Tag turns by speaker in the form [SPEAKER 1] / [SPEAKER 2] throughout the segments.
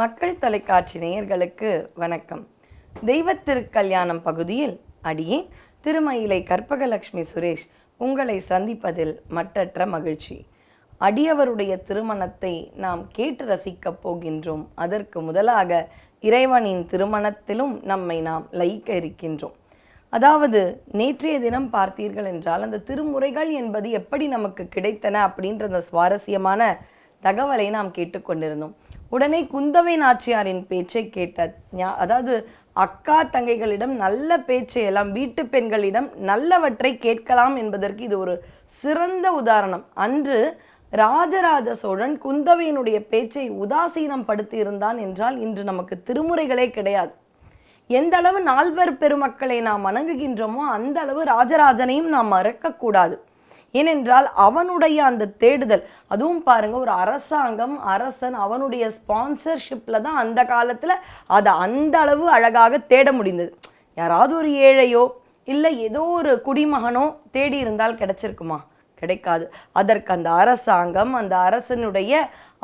[SPEAKER 1] மக்கள் தொலைக்காட்சி நேயர்களுக்கு வணக்கம். தெய்வத்திருக்கல்யாணம் பகுதியில் அடியேன் திருமயிலை கற்பகலட்சுமி சுரேஷ் உங்களை சந்திப்பதில் மற்றற்ற மகிழ்ச்சி. அடியவருடைய திருமணத்தை நாம் கேட்டு ரசிக்கப் போகின்றோம். அதற்கு முதலாக இறைவனின் திருமணத்திலும் நம்மை நாம் லயிக்க இருக்கின்றோம். அதாவது நேற்றைய தினம் பார்த்தீர்கள் என்றால் அந்த திருமுறைகள் என்பது எப்படி நமக்கு கிடைத்தன அப்படின்ற அந்த சுவாரஸ்யமான தகவலை நாம் கேட்டுக்கொண்டிருந்தோம் உடனே குந்தவை நாச்சியாரின் பேச்சை கேட்ட ஞா- அதாவது அக்கா தங்கைகளிடம் நல்ல பேச்சை எல்லாம் வீட்டு பெண்களிடம் நல்லவற்றை கேட்கலாம் என்பதற்கு இது ஒரு சிறந்த உதாரணம். அன்று ராஜராஜ சோழன் குந்தவையினுடைய பேச்சை உதாசீனம் படுத்தி இருந்தான் என்றால் இன்று நமக்கு திருமுறைகளே கிடையாது. எந்த அளவு நால்வர் பெருமக்களை நாம் வணங்குகின்றோமோ அந்த அளவு ராஜராஜனையும் நாம் மறக்கக்கூடாது. ஏனென்றால் அவனுடைய அந்த தேடுதல். அதுவும் பாருங்க ஒரு அரசாங்கம் அரசன் அவனுடைய ஸ்பான்சர்ஷிப்பில் தான் அந்த காலத்தில் அதை அந்த அளவு அழகாக தேட முடிந்தது. யாராவது ஒரு ஏழையோ இல்லை ஏதோ ஒரு குடிமகனோ தேடி இருந்தால் கிடைச்சிருக்குமா? கிடைக்காது. அதற்கு அந்த அரசாங்கம் அந்த அரசனுடைய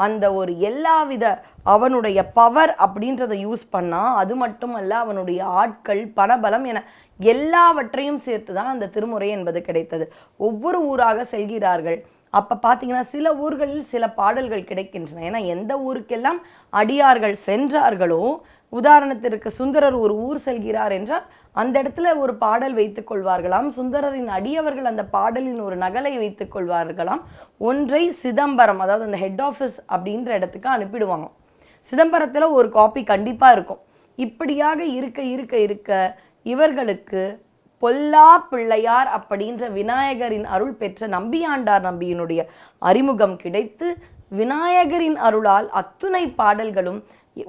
[SPEAKER 1] அந்த ஒரு எல்லாவித அவனுடைய பவர் அப்படின்றத யூஸ் பண்ணா அது மட்டுமல்ல அவனுடைய ஆட்கள் பணபலம் என எல்லாவற்றையும் சேர்த்து தான் அந்த திருமுறை என்பது கிடைத்தது. ஒவ்வொரு ஊராக செல்கிறார்கள். அப்போ பார்த்தீங்கன்னா சில ஊர்களில் சில பாடல்கள் கிடைக்கின்றன. ஏன்னா எந்த ஊருக்கெல்லாம் அடியார்கள் சென்றார்களோ உதாரணத்திற்கு சுந்தரர் ஒரு ஊர் செல்கிறார் என்றால் அந்த இடத்துல ஒரு பாடல் வைத்துக் கொள்வார்களாம். சுந்தரரின் அடியவர்கள் அந்த பாடலின் ஒரு நகலை வைத்துக் கொள்வார்களாம். ஒன்றை சிதம்பரம் அதாவது அந்த ஹெட் ஆஃபீஸ் அப்படின்ற இடத்துக்கு அனுப்பிடுவாங்க. சிதம்பரத்தில் ஒரு காப்பி கண்டிப்பாக இருக்கும். இப்படியாக இருக்க இருக்க இருக்க இவர்களுக்கு பொல்லா பிள்ளையார் அப்படின்ற விநாயகரின் அருள் பெற்ற நம்பியாண்டார் நம்பியினுடைய அறிமுகம் கிடைத்து விநாயகரின் அருளால் அத்துணை பாடல்களும்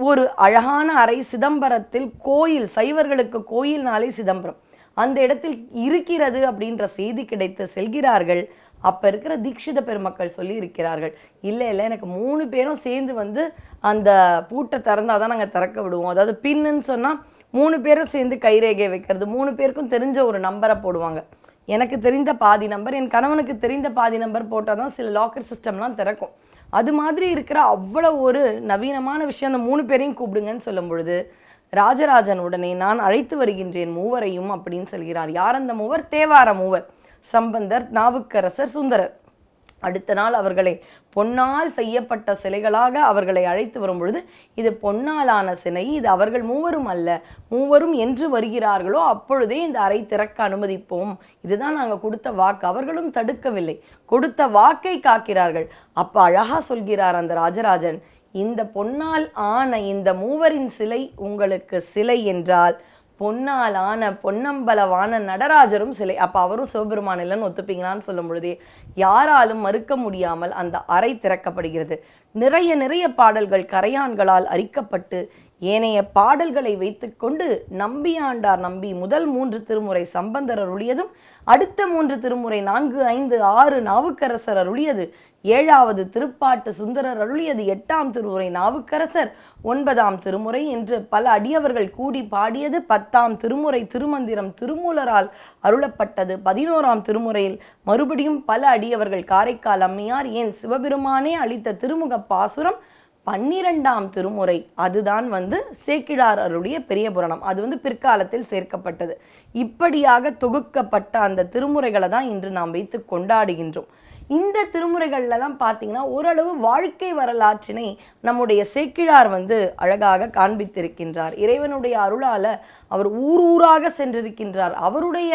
[SPEAKER 1] ஒரு அழகான அறை சிதம்பரத்தில் கோயில் சைவர்களுக்கு கோயில்னாலே சிதம்பரம். அந்த இடத்தில் இருக்கிறது அப்படின்ற செய்தி கிடைத்து செல்கிறார்கள். அப்போ இருக்கிற தீட்சித பெருமக்கள் சொல்லி இருக்கிறார்கள். இல்லை இல்லை எனக்கு மூணு பேரும் சேர்ந்து வந்து அந்த பூட்டை திறந்தாதான் நாங்கள் திறக்க விடுவோம். அதாவது பின்னுன்னு சொன்னால் மூணு பேரும் சேர்ந்து கைரேகை வைக்கிறது. மூணு பேருக்கும் தெரிஞ்ச ஒரு நம்பரை போடுவாங்க. எனக்கு தெரிந்த பாதி நம்பர் என் கணவனுக்கு தெரிந்த பாதி நம்பர் போட்டால் தான் சில லாக்கர் சிஸ்டம்லாம் திறக்கும். அது மாதிரி இருக்கிற அவ்வளோ ஒரு நவீனமான விஷயம் அந்த மூணு பேரையும் கூப்பிடுங்கன்னு சொல்லும் பொழுது ராஜராஜன் உடனே நான் அழைத்து வருகின்றேன் மூவரையும் அப்படின்னு சொல்கிறார். யார் அந்த மூவர்? தேவார மூவர் சம்பந்தர் நாவுக்கரசர் சுந்தரர். அடுத்த நாள் அவர்களை பொன்னால் செய்யப்பட்ட சிலைகளாக அவர்களை அழைத்து வரும் பொழுது இது பொன்னாலான சிலை இது அவர்கள் மூவரும் அல்ல மூவரும் என்று வருகிறார்களோ அப்பொழுதே இந்த அறை திறக்க அனுமதிப்போம். இதுதான் நாங்கள் கொடுத்த வாக்கு. அவர்களும் தடுக்கவில்லை. கொடுத்த வாக்கை காக்கிறார்கள். அப்போ அழகா சொல்கிறார் அந்த ராஜராஜன் இந்த பொன்னால் ஆன இந்த மூவரின் சிலை உங்களுக்கு சிலை என்றால் பொன்னால் ஆன பொன்னம்பலவான நடராஜரும் சிலை. அப்போ அவரும் சிவபெருமான் இல்லைன்னு ஒத்துப்பீங்களான்னு சொல்லும் பொழுதே யாராலும் மறுக்க முடியாமல் அந்த அறை திறக்கப்படுகிறது. நிறைய நிறைய பாடல்கள் கரையான்களால் அரிக்கப்பட்டு ஏனைய பாடல்களை வைத்துக்கொண்டு நம்பியாண்டார் நம்பி முதல் மூன்று திருமுறை சம்பந்தர் அருளியதும் அடுத்த மூன்று திருமுறை நான்கு ஐந்து ஆறு நாவுக்கரசர் அருளியது ஏழாவது திருப்பாட்டு சுந்தரர் அருளியது எட்டாம் திருமுறை நாவுக்கரசர் ஒன்பதாம் திருமுறை என்று பல அடியவர்கள் கூடி பாடியது பத்தாம் திருமுறை திருமந்திரம் திருமூலரால் அருளப்பட்டது. பதினோராம் திருமுறையில் மறுபடியும் பல அடியவர்கள் காரைக்கால் அம்மையார் ஏன் சிவபெருமானே அளித்த திருமுக பாசுரம் பன்னிரெண்டாம் திருமுறை. அதுதான் வந்து சேக்கிழார் அருடைய பெரிய புராணம். அது வந்து பிற்காலத்தில் சேர்க்கப்பட்டது. இப்படியாக தொகுக்கப்பட்ட அந்த திருமுறைகளை தான் இன்று நாம் வைத்து கொண்டாடுகின்றோம். இந்த திருமுறைகள்லாம் பார்த்தீங்கன்னா ஓரளவு வாழ்க்கை வரலாற்றினை நம்முடைய சேக்கிழார் வந்து அழகாக காண்பித்திருக்கின்றார். இறைவனுடைய அருளால் அவர் ஊர் ஊராக சென்றிருக்கின்றார். அவருடைய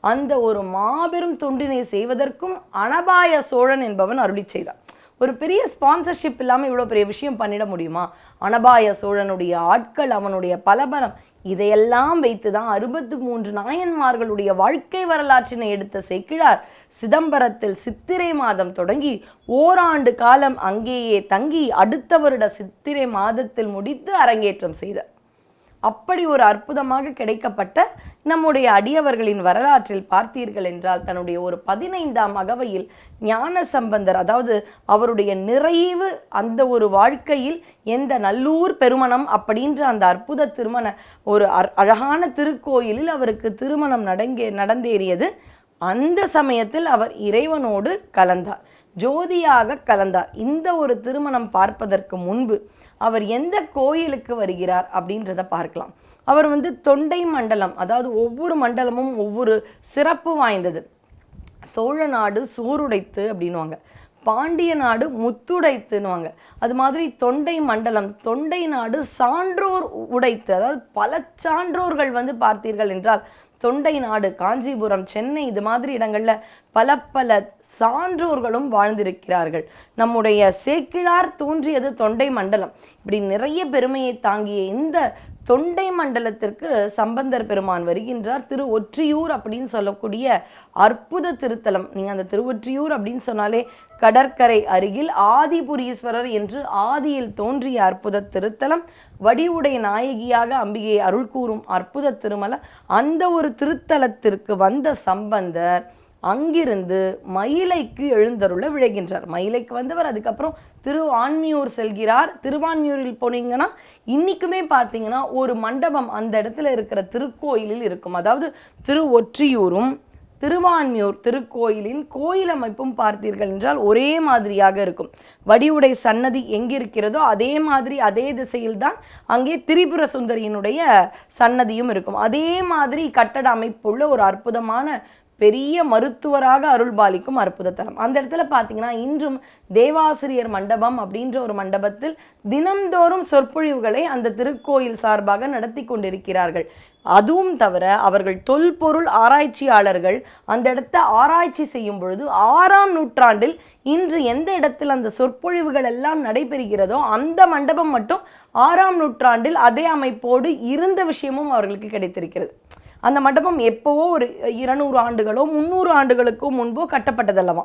[SPEAKER 1] அந்த ஒரு மாபெரும் தொண்டினை செய்வதற்கும் அனபாய சோழன் என்பவன் அருளி செய்தார். ஒரு பெரிய ஸ்பான்சர்ஷிப் இல்லாமல் இவ்வளோ பெரிய விஷயம் பண்ணிட முடியுமா? அனபாய சோழனுடைய ஆட்கள் அவனுடைய பலபலம் இதையெல்லாம் வைத்து தான் அறுபத்து மூன்று நாயன்மார்களுடைய வாழ்க்கை வரலாற்றினை எடுத்த செக்கிழார் சிதம்பரத்தில் சித்திரை மாதம் தொடங்கி ஓராண்டு காலம் அங்கேயே தங்கி அடுத்த வருட சித்திரை மாதத்தில் முடித்து அரங்கேற்றம் செய்தார். அப்படி ஒரு அற்புதமாக கிடைக்கப்பட்ட நம்முடைய அடியவர்களின் வரலாற்றில் பார்த்தீர்கள் என்றால் தன்னுடைய ஒரு பதினைந்தாம் அகவையில் ஞான சம்பந்தர் அதாவது அவருடைய நிறைவு அந்த ஒரு வாழ்க்கையில் எந்த நல்லூர் பெருமணம் அப்படின்ற அந்த அற்புத திருமண ஒரு அர்- அழகான திருக்கோயிலில் அவருக்கு திருமணம் நடங்கே நடந்தேறியது. அந்த சமயத்தில் அவர் இறைவனோடு கலந்தார் ஜோதியாக கலந்தார். இந்த ஒரு திருமணம் பார்ப்பதற்கு முன்பு அவர் எந்த கோயிலுக்கு வருகிறார் அப்படின்றத பார்க்கலாம். அவர் வந்து தொண்டை மண்டலம் அதாவது ஒவ்வொரு மண்டலமும் ஒவ்வொரு சிறப்பு வாய்ந்தது. சோழ நாடு சூருடைத்து அப்படின்னுவாங்க. பாண்டிய நாடு முத்துடைத்துன்னுவாங்க. அது மாதிரி தொண்டை மண்டலம் தொண்டை நாடு சான்றோர் உடைத்து அதாவது பல சான்றோர்கள் வந்து பார்த்தீர்கள் என்றால் தொண்டை நாடு காஞ்சிபுரம் சென்னை இது மாதிரி இடங்களில் பல பல சான்றோர்களும் வாழ்ந்திருக்கிறார்கள். நம்முடைய சேக்கிழார் தோன்றியது தொண்டை மண்டலம். இப்படி நிறைய பெருமையை தாங்கிய இந்த தொண்டை மண்டலத்திற்கு சம்பந்தர் பெருமான் வருகின்றார். திரு ஒற்றியூர் அப்படின்னு சொல்லக்கூடிய அற்புத திருத்தலம். நீங்கள் அந்த திருவொற்றியூர் அப்படின்னு சொன்னாலே கடற்கரை அருகில் ஆதிபுரீஸ்வரர் என்று ஆதியில் தோன்றிய அற்புத திருத்தலம். வடிவுடைய நாயகியாக அம்பிகையை அருள் கூறும் அற்புத திருமலை. அந்த ஒரு திருத்தலத்திற்கு வந்த சம்பந்தர் அங்கிருந்து மயிலைக்கு எழுந்தருள விழைகின்றார். மயிலைக்கு வந்தவர் அதுக்கப்புறம் திருவான்மியூர் செல்கிறார். திருவான்மியூரில் போனீங்கன்னா இன்னைக்குமே பார்த்தீங்கன்னா ஒரு மண்டபம் அந்த இடத்துல இருக்கிற திருக்கோயிலில் இருக்கும். அதாவது திரு ஒற்றியூரும் திருவான்மியூர் திருக்கோயிலின் கோயில் அமைப்பும் பார்த்தீர்கள் என்றால் ஒரே மாதிரியாக இருக்கும். வடிவுடை சன்னதி எங்கிருக்கிறதோ அதே மாதிரி அதே திசையில்தான் அங்கே திரிபுர சுந்தரியினுடைய சன்னதியும் இருக்கும். அதே மாதிரி கட்டட அமைப்புள்ள ஒரு அற்புதமான பெரிய மருத்துவராக அருள்பாலிக்கும் அற்புதத்தலம் அந்த இடத்துல பார்த்தீங்கன்னா இன்றும் தேவாசிரியர் மண்டபம் அப்படின்ற ஒரு மண்டபத்தில் தினம்தோறும் சொற்பொழிவுகளை அந்த திருக்கோயில் சார்பாக நடத்தி கொண்டிருக்கிறார்கள். அதுவும் தவிர அவர்கள் தொல்பொருள் ஆராய்ச்சியாளர்கள் அந்த இடத்த ஆராய்ச்சி செய்யும் பொழுது ஆறாம் நூற்றாண்டில் இன்று எந்த இடத்தில் அந்த சொற்பொழிவுகள் எல்லாம் நடைபெறுகிறதோ அந்த மண்டபம் மட்டும் ஆறாம் நூற்றாண்டில் அதே அமைப்போடு இருந்த விஷயமும் அவர்களுக்கு கிடைத்திருக்கிறது. அந்த மண்டபம் எப்போவோ ஒரு இருநூறு ஆண்டுகளோ முந்நூறு ஆண்டுகளுக்கோ முன்போ கட்டப்பட்டதல்லவா?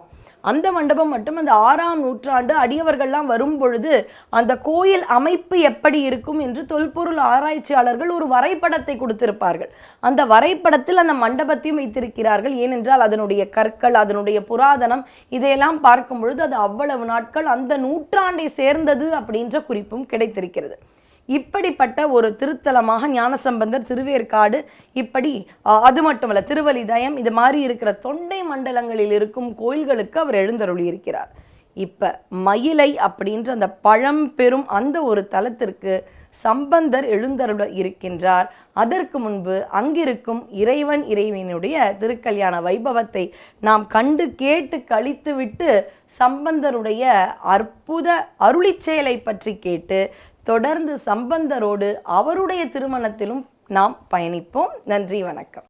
[SPEAKER 1] அந்த மண்டபம் மட்டும் அந்த ஆறாம் நூற்றாண்டு அடியவர்கள்லாம் வரும் பொழுது அந்த கோயில் அமைப்பு எப்படி இருக்கும் என்று தொல்பொருள் ஆராய்ச்சியாளர்கள் ஒரு வரைபடத்தை கொடுத்திருப்பார்கள். அந்த வரைபடத்தில் அந்த மண்டபத்தையும் வைத்திருக்கிறார்கள். ஏனென்றால் அதனுடைய கற்கள் அதனுடைய புராதனம் இதையெல்லாம் பார்க்கும் பொழுது அது அவ்வளவு நாட்கள் அந்த நூற்றாண்டை சேர்ந்தது அப்படின்ற குறிப்பும் கிடைத்திருக்கிறது. இப்படிப்பட்ட ஒரு திருத்தலமாக ஞானசம்பந்தர் திருவேற்காடு இப்படி அது மட்டுமல்ல திருவலிதயம் இது மாதிரி இருக்கிற தொண்டை மண்டலங்களில் இருக்கும் கோயில்களுக்கு அவர் எழுந்தருளி இருக்கிறார் இப்போ மயிலை அப்படின்ற அந்த பழம்பெரும் அந்த ஒரு தலத்திற்கு சம்பந்தர் எழுந்தருள இருக்கின்றார். அதற்கு முன்பு அங்கிருக்கும் இறைவன் இறைவனுடைய திருக்கல்யாண வைபவத்தை நாம் கண்டு கேட்டு கழித்துவிட்டு சம்பந்தருடைய அற்புத அருளிச் செயலை பற்றி கேட்டு தொடர்ந்து சம்பந்தரோடு அவருடைய திருமணத்திலும் நாம் பயணிப்போம். நன்றி வணக்கம்.